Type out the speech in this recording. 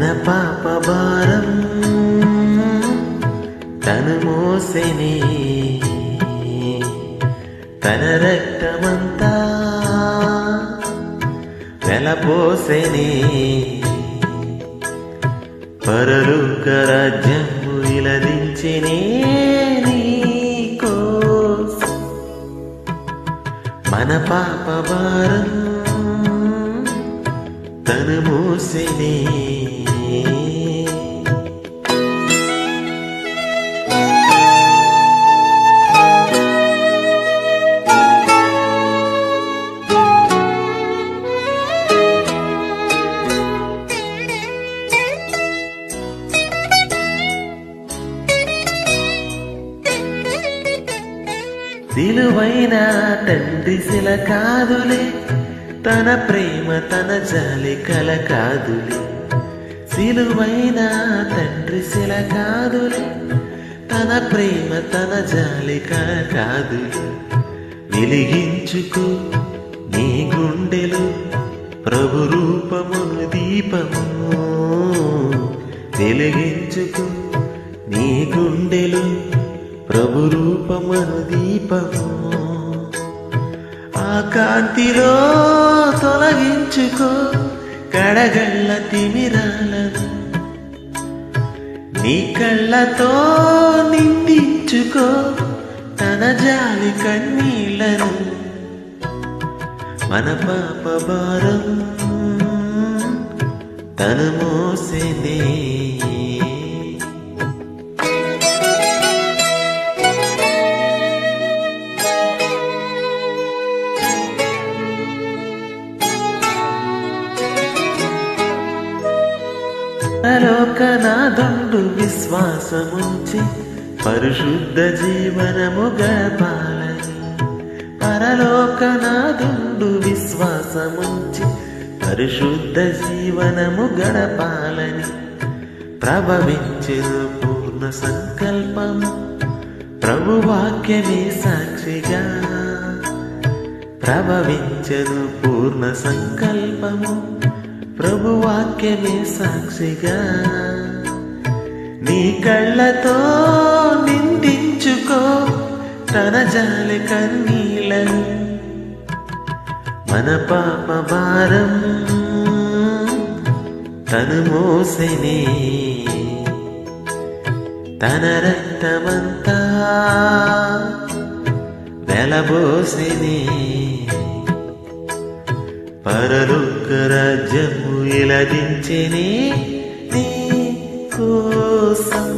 పాప భారం తను మోసని తన రక్తమంతా వెలపోసని. పరలోక రాజ్యం ఇలదించినే మన పాప భారం తన మోసినే. సిలువైన తండ్రి శిల కాదులే. తన ప్రేమ తన జాలి కల కాదులే. సిలువైన తండ్రి శిల కాదులే. తన ప్రేమ తన జాలి కల కాదులే. వెలిగించుకో నీ గుండెలు ప్రభు రూపమును దీపము. వెలిగించుకో నీ గుండెలు ప్రభు రూపమును దీపము. కాంతిలో తొలగించుకో కడగళ్ళ తిమిరాలను నీ కళ్ళతో నిందించుకో తన జాలి కన్నీళ్ళను మన పాప భారం తను మోసేనే. పరలోకనాథుండు విశ్వాసముంచి పరిశుద్ధ జీవనము గడపాలని పరలోకనాథుండు విశ్వాసముంచి పరిశుద్ధ జీవనము గడపాలని ప్రభవించిన పూర్ణ సంకల్పము ప్రభువాక్యమే సాక్షిగా. ప్రభవించను పూర్ణ సంకల్పము. ప్రభువాక్యమే సాక్షిగా నీ కళ్ళతో నిందించుకో తన జాలి కన్నీలను మన పాప భారం తను మోసనే. తన రక్తమంతా వెలబోసెనే. పరలోక రాజ్యము ఇలదించిని నీ కోసం.